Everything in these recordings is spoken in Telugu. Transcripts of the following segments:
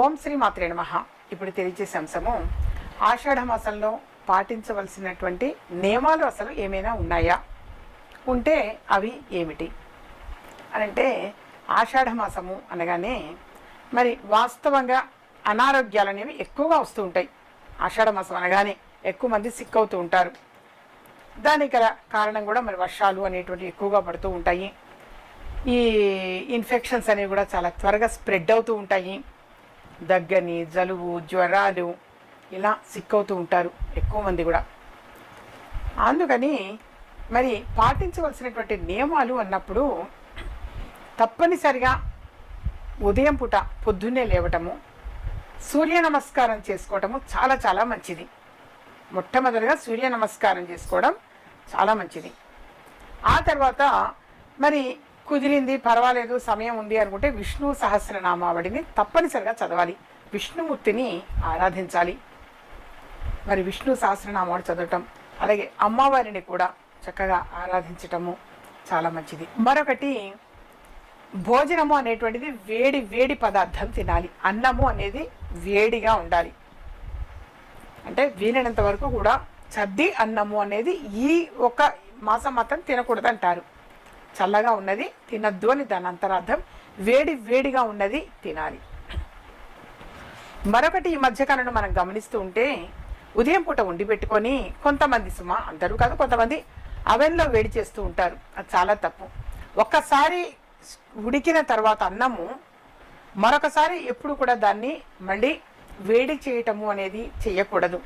ఓం శ్రీ మాత్రే నమ. ఇప్పుడు తెలియజేసే అంశము ఆషాఢ మాసంలో పాటించవలసినటువంటి నియమాలు అసలు ఏమైనా ఉన్నాయా? ఉంటే అవి ఏమిటి? అని అంటే ఆషాఢ మాసము అనగానే మరి వాస్తవంగా అనారోగ్యాలు అనేవి ఎక్కువగా వస్తూ ఉంటాయి. ఆషాఢ మాసం అనగానే ఎక్కువ మంది సిక్ అవుతూ ఉంటారు. దానికి గల కారణం కూడా మరి వర్షాలు అనేటువంటి ఎక్కువగా పడుతూ ఉంటాయి. ఈ ఇన్ఫెక్షన్స్ అనేవి కూడా చాలా త్వరగా స్ప్రెడ్ అవుతూ ఉంటాయి. దగ్గని జలుబు జ్వరాలు ఇలా సిక్ అవుతూ ఉంటారు. ఎక్కువ మంది కూడా. అందుకని మరి పాటించవలసినటువంటి నియమాలు అన్నప్పుడు తప్పనిసరిగా ఉదయం పూట పొద్దున్నే లేవటము సూర్య నమస్కారం చేసుకోవటము చాలా చాలా మంచిది. మొట్టమొదటిగా సూర్య నమస్కారం చేసుకోవడం చాలా మంచిది. ఆ తర్వాత మరి కుదిరింది పర్వాలేదు సమయం ఉంది అనుకుంటే విష్ణు సహస్రనామావళిని తప్పనిసరిగా చదవాలి. విష్ణుమూర్తిని ఆరాధించాలి. మరి విష్ణు సహస్రనామాలు చదవటం అలాగే అమ్మవారిని కూడా చక్కగా ఆరాధించటము చాలా మంచిది. మరొకటి భోజనము అనేటువంటిది వేడి వేడి పదార్థం తినాలి. అన్నము అనేది వేడిగా ఉండాలి. అంటే వీలైనంత వరకు కూడా చద్ది అన్నము అనేది ఈ ఒక మాసం మాత్రం తినకూడదు అంటారు చల్లగా ఉన్నది తినద్దు అని దాని అంతరార్థం. వేడి వేడిగా ఉన్నది తినాలి. మరొకటి ఈ మధ్యకాలంలో మనం గమనిస్తూ ఉంటే ఉదయం పూట ఉండి పెట్టుకొని కొంతమంది సుమ అందరూ కాదు కొంతమంది అవెన్లో వేడి చేస్తూ ఉంటారు. అది చాలా తప్పు. ఒక్కసారి ఉడికిన తర్వాత అన్నము మరొకసారి ఎప్పుడు కూడా దాన్ని మళ్ళీ వేడి చేయటము అనేది చేయకూడదు.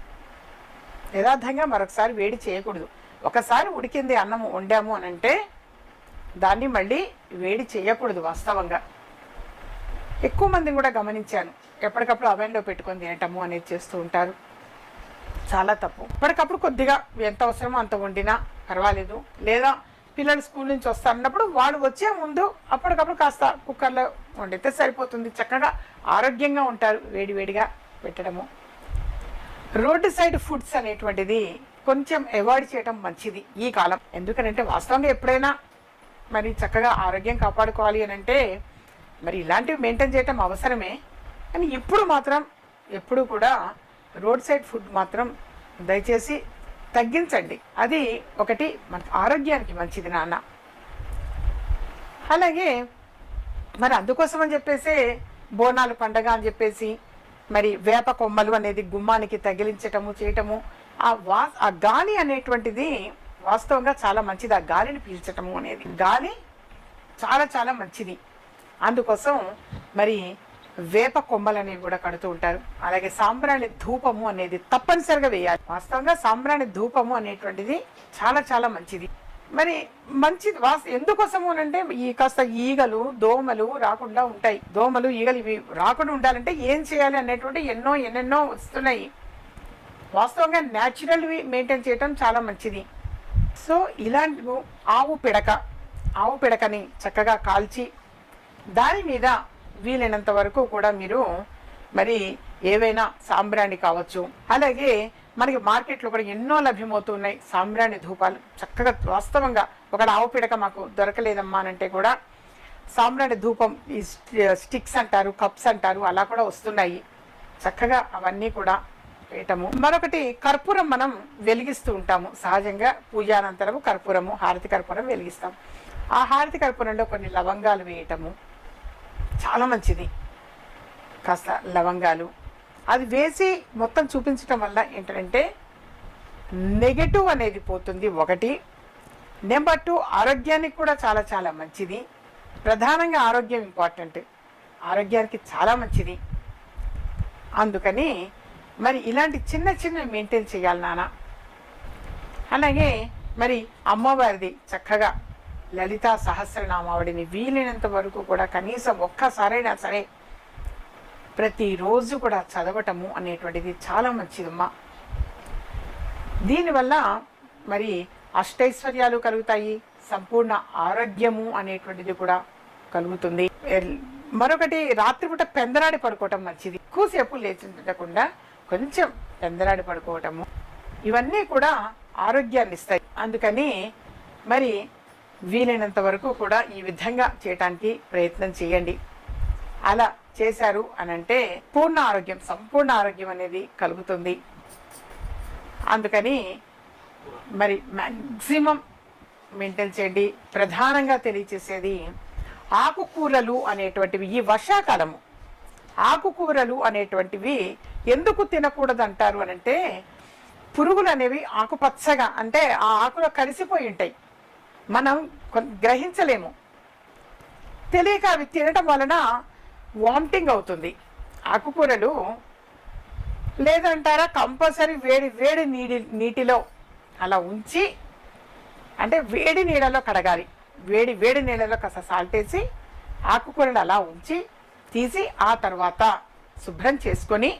యథార్థంగా మరొకసారి వేడి చేయకూడదు. ఒకసారి ఉడికింది అన్నం వండాము అని అంటే దాన్ని మళ్ళీ వేడి చేయకూడదు వాస్తవంగా. ఎక్కువ మందిని కూడా గమనించాను. ఎప్పటికప్పుడు అవెన్లో పెట్టుకొని తినటము అనేది చేస్తూ ఉంటారు. చాలా తప్పు. ఎప్పటికప్పుడు కొద్దిగా ఎంత అవసరమో అంత వండినా పర్వాలేదు. లేదా పిల్లలు స్కూల్ నుంచి వస్తారన్నప్పుడు వాళ్ళు వచ్చే ముందు అప్పటికప్పుడు కాస్త కుక్కర్లో వండితే సరిపోతుంది. చక్కగా ఆరోగ్యంగా ఉంటారు వేడివేడిగా పెట్టడము. రోడ్డు సైడ్ ఫుడ్స్ అనేటువంటిది కొంచెం అవాయిడ్ చేయడం మంచిది ఈ కాలం. ఎందుకనంటే వాస్తవంగా ఎప్పుడైనా మరి చక్కగా ఆరోగ్యం కాపాడుకోవాలి అని అంటే మరి ఇలాంటివి మెయింటైన్ చేయటం అవసరమే. కానీ ఇప్పుడు మాత్రం ఎప్పుడు కూడా రోడ్ సైడ్ ఫుడ్ మాత్రం దయచేసి తగ్గించండి. అది ఒకటి మన ఆరోగ్యానికి మంచిది నాన్న. అలాగే మరి అందుకోసం అని చెప్పేసి బోనాలు పండగ అని చెప్పేసి మరి వేప కొమ్మలు అనేది గుమ్మానికి తగిలించటము చేయటము ఆ వా ఆ గాలి అనేటువంటిది వాస్తవంగా చాలా మంచిది ఆ గాలిని పీల్చటము అనేది. గాలి చాలా చాలా మంచిది. అందుకోసం మరి వేప కొమ్మలు అనేవి కూడా కడుతూ ఉంటారు. అలాగే సాంబ్రాణి ధూపము అనేది తప్పనిసరిగా వేయాలి. వాస్తవంగా సాంబ్రాణి ధూపము అనేటువంటిది చాలా చాలా మంచిది. మరి మంచిది వాస్ ఎందుకోసము అంటే ఈ కాస్త ఈగలు దోమలు రాకుండా ఉంటాయి. దోమలు ఈగలు ఇవి రాకుండా ఉండాలంటే ఏం చేయాలి అనేటువంటి ఎన్నో ఎన్నెన్నో వస్తున్నాయి. వాస్తవంగా న్యాచురల్వి మెయింటైన్ చేయటం చాలా మంచిది. సో ఇలాంటి ఆవు పిడక ఆవు పిడకని చక్కగా కాల్చి దాని మీద వీలైనంత వరకు కూడా మీరు మరి ఏవైనా సాంబ్రాణి కావచ్చు. అలాగే మనకి మార్కెట్లో కూడా ఎన్నో లభ్యమవుతున్నాయి సాంబ్రాణి ధూపాలు. చక్కగా వాస్తవంగా ఒక ఆవు పిడక మాకు దొరకలేదమ్మా అంటే కూడా సాంబ్రాణి ధూపం ఈ స్టిక్స్ అంటారు కప్స్ అంటారు అలా కూడా వస్తున్నాయి. చక్కగా అవన్నీ కూడా వేయటము మరొకటి కర్పూరం మనం వెలిగిస్తూ ఉంటాము. సహజంగా పూజానంతరము కర్పూరము హారతి కర్పూరం వెలిగిస్తాం. ఆ హారతి కర్పూరంలో కొన్ని లవంగాలు వేయటము చాలా మంచిది. కాస్త లవంగాలు. అది వేసి మొత్తం చూపించటం వల్ల ఏంటంటే నెగటివ్ అనేది పోతుంది ఒకటి. నెంబర్ టూ ఆరోగ్యానికి కూడా చాలా చాలా మంచిది. ప్రధానంగా ఆరోగ్యం ఇంపార్టెంట్. ఆరోగ్యానికి చాలా మంచిది. అందుకని మరి ఇలాంటి చిన్న చిన్న మెయింటైన్ చేయాలి నాన్న. అలాగే మరి అమ్మవారిది చక్కగా లలితా సహస్రనామావళిని వీలైనంత వరకు కూడా కనీసం ఒక్కసారైనా సరే ప్రతిరోజు కూడా చదవటము అనేటువంటిది చాలా మంచిదమ్మా. దీనివల్ల మరి అష్టైశ్వర్యాలు కలుగుతాయి సంపూర్ణ ఆరోగ్యము అనేటువంటిది కూడా కలుగుతుంది. మరొకటి రాత్రిపూట పెందరాడి పడుకోవటం మంచిది. ఎక్కువసేపు లేచి ఉండకుండా కొంచెం పెందరాడి పడుకోవటము. ఇవన్నీ కూడా ఆరోగ్యాన్ని ఇస్తాయి. అందుకని మరి వీలైనంత వరకు కూడా ఈ విధంగా చేయటానికి ప్రయత్నం చేయండి. అలా చేశారు అని అంటే పూర్ణ ఆరోగ్యం సంపూర్ణ ఆరోగ్యం అనేది కలుగుతుంది. అందుకని మరి మ్యాక్సిమం మెయింటైన్ చేయండి. ప్రధానంగా తెలియచేసేది ఆకుకూరలు అనేటువంటివి ఈ వర్షాకాలము. ఆకుకూరలు అనేటువంటివి ఎందుకు తినకూడదు అంటారు అని అంటే పురుగులు అనేవి ఆకుపచ్చగా అంటే ఆ ఆకులో కలిసిపోయి ఉంటాయి. మనం గ్రహించలేము. తెలియక అవి తినటం వలన వామిటింగ్ అవుతుంది. ఆకుకూరలు లేదంటారా కంపల్సరీ వేడి వేడి నీటి నీటిలో అలా ఉంచి అంటే వేడి నీళ్ళలో కడగాలి. వేడి వేడి నీళ్ళలో కాస్త సాల్ట్ వేసి ఆకుకూరలు అలా ఉంచి తీసి ఆ తర్వాత శుభ్రం చేసుకొని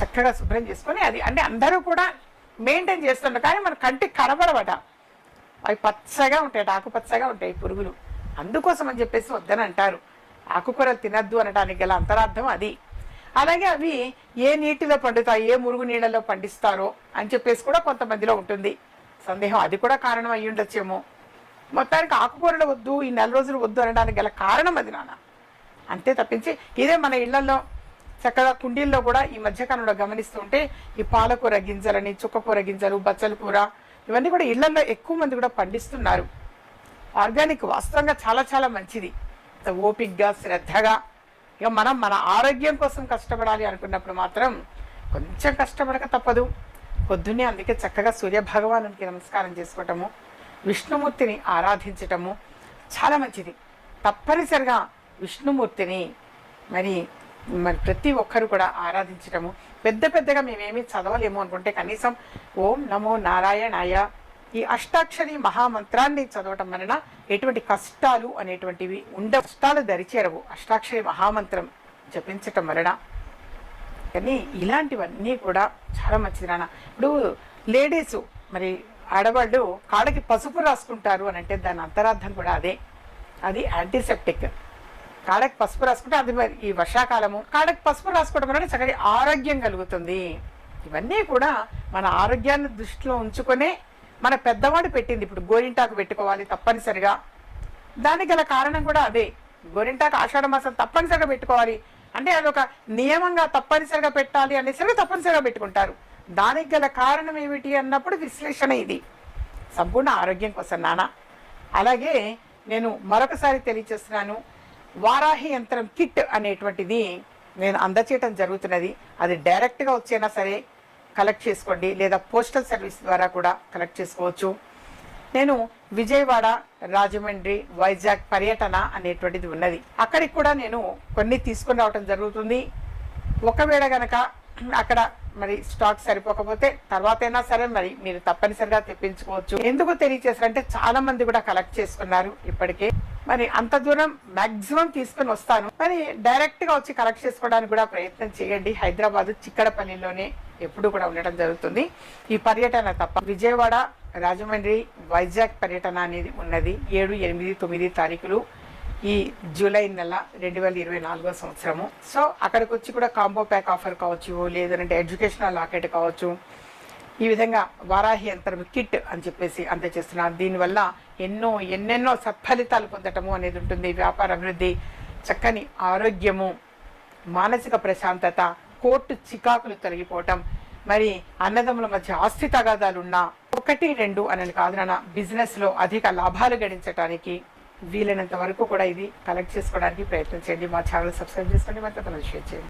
చక్కగా శుభ్రం చేసుకొని అది అంటే అందరూ కూడా మెయింటైన్ చేస్తున్నారు కానీ మన కంటికి కనబడవట. అవి పచ్చగా ఉంటాయి ఆకుపచ్చగా ఉంటాయి పురుగులు. అందుకోసం అని చెప్పేసి వద్దని అంటారు. ఆకుకూరలు తినద్దు అనడానికి గల అంతరార్థం అది. అలాగే అవి ఏ నీటిలో పండుతాయి ఏ మురుగు నీళ్ళలో పండిస్తారో అని చెప్పేసి కూడా కొంతమందిలో ఉంటుంది. సందేహం అది కూడా కారణం అయ్యి ఉండొచ్చేమో. మొత్తానికి ఆకుకూరలు వద్దు ఈ నెల రోజులు వద్దు అనడానికి గల కారణం అది నాన్న. అంతే తప్పించి ఇదే మన ఇళ్ళలో చక్కగా కుండీల్లో కూడా ఈ మధ్యకాలంలో గమనిస్తుంటే ఈ పాలకూర గింజలని చుక్కకూర గింజలు బచ్చల కూర ఇవన్నీ కూడా ఇళ్ళలో ఎక్కువ మంది కూడా పండిస్తున్నారు. ఆర్గానిక్ వాస్తవంగా చాలా చాలా మంచిది. ఓపిక్గా శ్రద్ధగా ఇక మనం మన ఆరోగ్యం కోసం కష్టపడాలి అనుకున్నప్పుడు మాత్రం కొంచెం కష్టపడక తప్పదు. పొద్దున్నే అందుకే చక్కగా సూర్య భగవానునికి నమస్కారం చేసుకోవటము విష్ణుమూర్తిని ఆరాధించటము చాలా మంచిది. తప్పనిసరిగా విష్ణుమూర్తిని మరి మరి ప్రతి ఒక్కరు కూడా ఆరాధించటము. పెద్ద పెద్దగా మేమేమి చదవలేము అనుకుంటే కనీసం ఓం నమో నారాయణాయ ఈ అష్టాక్షరి మహామంత్రాన్ని చదవటం వలన ఎటువంటి కష్టాలు అనేటువంటివి ఉండ కష్టాలు దరిచేరవు. అష్టాక్షరి మహామంత్రం జపించటం వలన. కానీ ఇలాంటివన్నీ కూడా చాలా మంచిది నాన్న. ఇప్పుడు లేడీస్ మరి ఆడవాళ్ళు కాళ్ళకి పసుపు రాసుకుంటారు అని అంటే దాని అంతరార్థం కూడా అదే. అది యాంటీసెప్టిక్ కాడకు పసుపు రాసుకుంటే అది మరి ఈ వర్షాకాలము. కాడకు పసుపు రాసుకోవడం వల్ల చక్కటి ఆరోగ్యం కలుగుతుంది. ఇవన్నీ కూడా మన ఆరోగ్యాన్ని దృష్టిలో ఉంచుకొనే మన పెద్దవాడు పెట్టింది. ఇప్పుడు గోరింటాకు పెట్టుకోవాలి తప్పనిసరిగా. దానికి గల కారణం కూడా అదే. గోరింటాకు ఆషాఢ మాసం తప్పనిసరిగా పెట్టుకోవాలి. అంటే అదొక నియమంగా తప్పనిసరిగా పెట్టాలి అనేసరిగా తప్పనిసరిగా పెట్టుకుంటారు. దానికి గల కారణం ఏమిటి అన్నప్పుడు విశ్లేషణ ఇది. సంపూర్ణ ఆరోగ్యం కోసం నాన్న అలాగే నేను మరొకసారి తెలియచేస్తున్నాను. వారాహి యంత్రం కిట్ అనేటువంటిది నేను అందచేయటం జరుగుతున్నది. అది డైరెక్ట్గా వచ్చైనా సరే కలెక్ట్ చేసుకోండి. లేదా పోస్టల్ సర్వీస్ ద్వారా కూడా కలెక్ట్ చేసుకోవచ్చు. నేను విజయవాడ రాజమండ్రి వైజాగ్ పర్యటన అనేటువంటిది ఉన్నది. అక్కడికి కూడా నేను కొన్ని తీసుకుని రావటం జరుగుతుంది. ఒకవేళ గనక అక్కడ మరి స్టాక్ సరిపోకపోతే తర్వాత అయినా సరే మరి మీరు తప్పనిసరిగా తెప్పించుకోవచ్చు. ఎందుకు తెలియజేశారంటే చాలా మంది కూడా కలెక్ట్ చేసుకున్నారు ఇప్పటికే. మరి అంత దూరం మాక్సిమం తీసుకుని వస్తాను. మరి డైరెక్ట్గా వచ్చి కలెక్ట్ చేసుకోవడానికి కూడా ప్రయత్నం చేయండి. హైదరాబాద్ చిక్కడపల్లిలోనే ఎప్పుడు కూడా ఉండటం జరుగుతుంది. ఈ పర్యటన తప్ప విజయవాడ రాజమండ్రి వైజాగ్ పర్యటన అనేది ఉన్నది. ఏడు ఎనిమిది తొమ్మిది తారీఖులు ఈ జూలై నెల రెండు వేల ఇరవై నాలుగో సంవత్సరము. సో అక్కడికి వచ్చి కూడా కాంబో ప్యాక్ ఆఫర్ కావచ్చు లేదంటే ఎడ్యుకేషనల్ లాకెట్ కావచ్చు ఈ విధంగా వారాహి యంత్రం కిట్ అని చెప్పేసి అందజేస్తున్నాను దీనివల్ల ఎన్నో ఎన్నెన్నో సత్ఫలితాలు పొందటము అనేది ఉంటుంది. వ్యాపార అభివృద్ధి చక్కని ఆరోగ్యము మానసిక ప్రశాంతత కోర్టు చికాకులు తొలగిపోవటం మరి అన్నదమ్ముల మధ్య ఆస్తి తగాదాలున్నా ఒకటి రెండు అని కాదు నాన్న బిజినెస్లో అధిక లాభాలు గడించడానికి వీలైనంత వరకు కూడా ఇది కలెక్ట్ చేసుకోవడానికి ప్రయత్నం చేయండి. మా ఛానల్ సబ్స్క్రైబ్ చేసుకోండి. మరి షేర్ చేయండి.